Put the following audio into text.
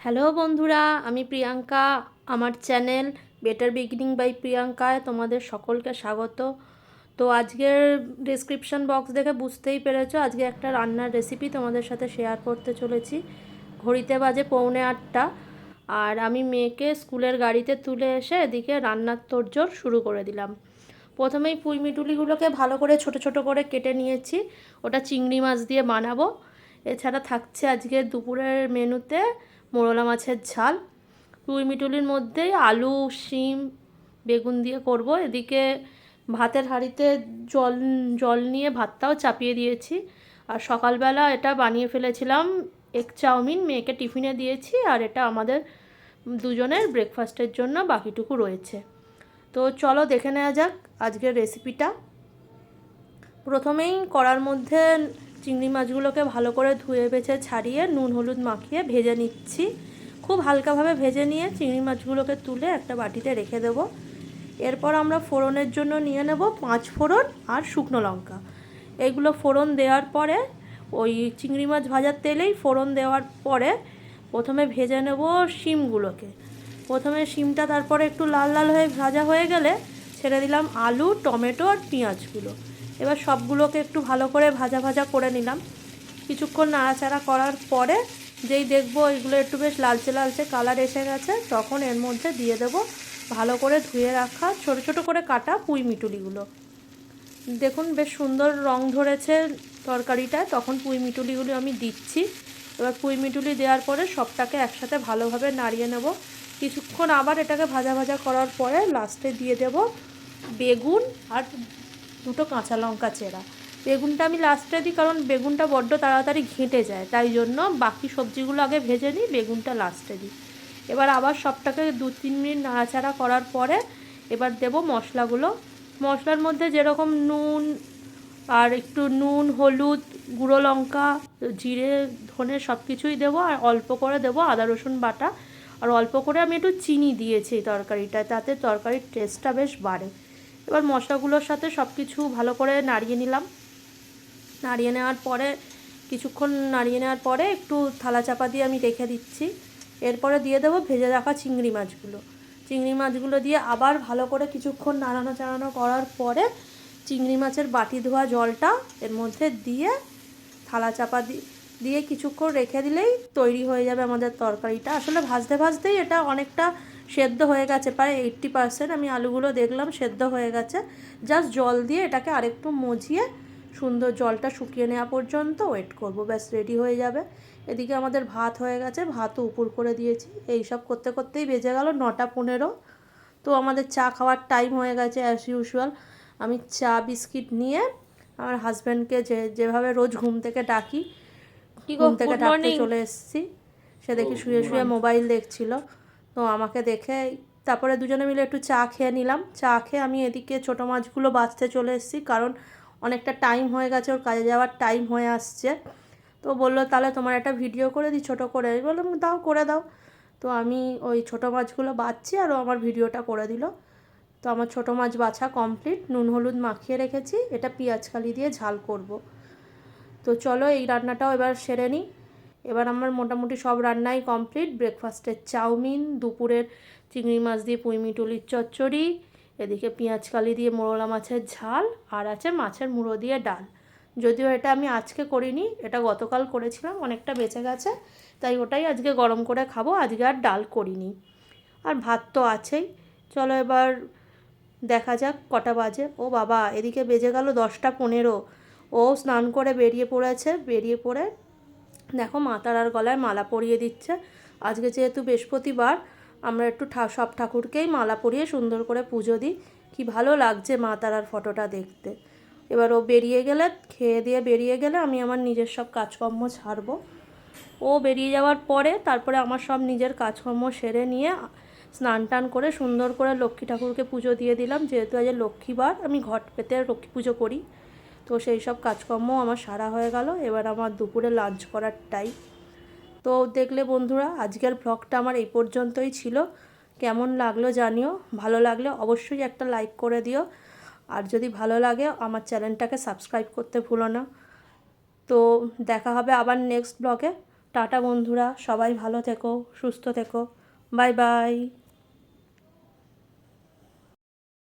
Hello বন্ধুরা, আমি প্রিয়াঙ্কা। আমার চ্যানেল বেটার বিগিনিং বাই প্রিয়াঙ্কায় তোমাদের সকলকে স্বাগত। তো আজকের ডিসক্রিপশন বক্স দেখে বুঝতেই পেরেছ, আজকে একটা রান্নার রেসিপি তোমাদের সাথে শেয়ার করতে চলেছি। ঘড়িতে বাজে পৌনে আটটা আর আমি মেয়েকে স্কুলের গাড়িতে তুলে এসে এদিকে রান্নার তোড়জোড় শুরু করে দিলাম। প্রথমেই পুঁই মিটুলিগুলোকে ভালো করে ছোট ছোট করে কেটে নিয়েছি, ওটা চিংড়ি মাছ দিয়ে বানাবো। এছাড়া থাকছে আজকে দুপুরের মেনুতে মোরলা মাছের ঝাল। রুই মিটুলির মধ্যেই আলু, শিম, বেগুন দিয়ে করব। এদিকে ভাতের হাঁড়িতে জল জল নিয়ে ভাতটাও চাপিয়ে দিয়েছি। আর সকালবেলা এটা বানিয়ে ফেলেছিলাম, এগ চাউমিন মেয়েকে টিফিনে দিয়েছি আর এটা আমাদের দুজনের ব্রেকফাস্টের জন্য বাকিটুকু রয়েছে। তো চলো দেখে নেওয়া যাক আজকের রেসিপিটা প্রথমেই করার মধ্যে চিংড়ি মাছগুলোকে ভালো করে ধুয়ে বেছে ছাড়িয়ে নুন হলুদ মাখিয়ে ভেজে নিচ্ছি। খুব হালকাভাবে ভেজে নিয়ে চিংড়ি মাছগুলোকে তুলে একটা বাটিতে রেখে দেবো। এরপর আমরা ফোড়নের জন্য নিয়ে নেব পাঁচ ফোড়ন আর শুকনো লঙ্কা। এগুলো ফোড়ন দেওয়ার পরে, ওই চিংড়ি মাছ ভাজার তেলেই ফোড়ন দেওয়ার পরে প্রথমে ভেজে নেব শিমগুলোকে। প্রথমে শিমটা তারপরে একটু লাল লাল হয়ে ভাজা হয়ে গেলে ছেড়ে দিলাম আলু, টমেটো আর পেঁয়াজগুলো। এবার সবগুলোকে একটু ভালো করে ভাজা ভাজা করে নিলাম। কিছুক্ষণ নাড়াচাড়া করার পরে যেই দেখব এগুলো একটু বেশ লালচে লালচে কালার এসে গেছে, তখন এর মধ্যে দিয়ে দেবো ভালো করে ধুয়ে রাখা ছোট ছোট করে কাটা পুঁই মিটুলিগুলো। দেখুন বেশ সুন্দর রং ধরেছে তরকারিটায় তখন পুঁই মিটুলিগুলো আমি দিচ্ছি। এবার পুঁই মিটুলি দেওয়ার পরে সবটাকে একসাথে ভালোভাবে নাড়িয়ে নেব। কিছুক্ষণ আবার এটাকে ভাজা ভাজা করার পরে লাস্টে দিয়ে দেব বেগুন আর দুটো কাঁচা লঙ্কা চেরা। বেগুনটা আমি লাস্টে দিই কারণ বেগুনটা বড্ড তাড়াতাড়ি ঘেঁটে যায়, তাই জন্য বাকি সবজিগুলো আগে ভেজে নিই, বেগুনটা লাস্টে দিই। এবার আবার সবটাকে দু তিন মিনিট নাড়াচাড়া করার পরে এবার দেব মশলাগুলো। মশলার মধ্যে যেরকম নুন আর একটু নুন, হলুদ, গুঁড়ো লঙ্কা, জিরে, ধনে সব কিছুই দেবো আর অল্প করে দেবো আদা, রসুন বাটা। আর অল্প করে আমি একটু চিনি দিয়েছি এই তরকারিটায়, তাতে তরকারির টেস্টটা বেশ বাড়ে। এবার মশলাগুলোর সাথে সব কিছু ভালো করে নাড়িয়ে নিলাম। নাড়িয়ে নেওয়ার পরে, কিছুক্ষণ নাড়িয়ে নেওয়ার পরে একটু থালা চাপা দিয়ে আমি রেখে দিচ্ছি। এরপরে দিয়ে দেবো ভেজে রাখা চিংড়ি মাছগুলো। চিংড়ি মাছগুলো দিয়ে আবার ভালো করে কিছুক্ষণ নাড়ানো চাড়ানো করার পরে চিংড়ি মাছের বাটি ধোয়া জলটা এর মধ্যে দিয়ে থালা চাপা দিয়ে কিছুক্ষণ রেখে দিলেই তৈরি হয়ে যাবে আমাদের তরকারিটা। আসলে ভাজতে ভাজতেই এটা অনেকটা সেদ্ধ হয়ে গেছে প্রায় এইট্টি পারসেন্ট আমি আলুগুলো দেখলাম সেদ্ধ হয়ে গেছে। জাস্ট জল দিয়ে এটাকে আরেকটু মজিয়ে সুন্দর জলটা শুকিয়ে নেওয়া পর্যন্ত ওয়েট করব ব্যাস রেডি হয়ে যাবে। এদিকে আমাদের ভাত হয়ে গেছে ভাতও উপর করে দিয়েছি। এই সব করতে করতেই বেজে গেল নটা পনেরো। তো আমাদের চা খাওয়ার টাইম হয়ে গেছে অ্যাজ ইউজুয়াল আমি চা বিস্কিট নিয়ে আমার হাজব্যান্ডকে যে যেভাবে রোজ ঘুম থেকে ডাকি ঘুম থেকে ডাকতে চলে এসেছি। সে দেখি শুয়ে শুয়ে মোবাইল দেখছিল। তো আমাকে দেখে তারপরে দুজনে মিলে একটু চা খেয়ে নিলাম। চা খেয়ে আমি এদিকে ছোটো মাছগুলো বাঁচতে চলে এসেছি, কারণ অনেকটা টাইম হয়ে গেছে, ওর কাজে যাওয়ার টাইম হয়ে আসছে। তো বলল, তাহলে তোমার একটা ভিডিও করে দিই ছোটো করে। আমি বললাম, দাও, করে দাও। তো আমি ওই ছোটো মাছগুলো বাঁচছি আর ও আমার ভিডিওটা করে দিল। তো আমার ছোটো মাছ বাছা কমপ্লিট নুন, হলুদ মাখিয়ে রেখেছি। এটা পেঁয়াজ কালি দিয়ে ঝাল করব। তো চলো, এই রান্নাটাও এবার সেরে নিই। এবার আমার মোটামুটি সব রান্নাই কমপ্লিট ব্রেকফাস্টের চাউমিন, দুপুরের চিংড়ি মাছ দিয়ে পুঁইমিটুলির চচ্চড়ি, এদিকে পেঁয়াজ কালি দিয়ে মোরলা মাছের ঝাল, আর আছে মাছের মুড়ো দিয়ে ডাল। যদিও এটা আমি আজকে করিনি, এটা গতকাল করেছিলাম, অনেকটা বেঁচে গেছে, তাই ওটাই আজকে গরম করে খাব, আজকে আর ডাল করিনি। আর ভাত তো আছেই। চলো এবার দেখা যাক কটা বাজে। ও বাবা, এদিকে বেজে গেল দশটা পনেরো। ও স্নান করে বেরিয়ে পড়েছে, বেরিয়ে পড়ে দেখো মা তারার গলায় মালা পরিয়ে দিচ্ছে। আজকে যেহেতু বৃহস্পতিবার, আমরা একটু সব ঠাকুরকেই মালা পরিয়ে সুন্দর করে পুজো দিই। কি ভালো লাগছে মা তারার ফটোটা দেখতে। এবার ও বেরিয়ে গেলে, খেয়ে দিয়ে বেরিয়ে গেলে আমি আমার নিজের সব কাজকর্ম ছাড়বো। ও বেরিয়ে যাওয়ার পরে, তারপরে আমার সব নিজের কাজকর্ম সেরে নিয়ে স্নান টান করে সুন্দর করে লক্ষ্মী ঠাকুরকে পুজো দিয়ে দিলাম। যেহেতু আজ লক্ষ্মীবার, আমি ঘট পেতে লক্ষ্মী পুজো করি। তো সেই সব কাজকর্ম আমার সারা হয়ে গেল। এবার আমার দুপুরে লাঞ্চ করার টাইম তো দেখলে বন্ধুরা, আজকের ব্লগটা আমার এই পর্যন্তই ছিল। কেমন লাগল জানিও, ভালো লাগলে অবশ্যই একটা লাইক করে দিও। আর যদি ভালো লাগে, আমার চ্যানেলটাকে সাবস্ক্রাইব করতে ভুলো না। তো দেখা হবে আবার নেক্সট ব্লগে টাটা বন্ধুরা, সবাই ভালো থেকো, সুস্থ থেকো। Bye bye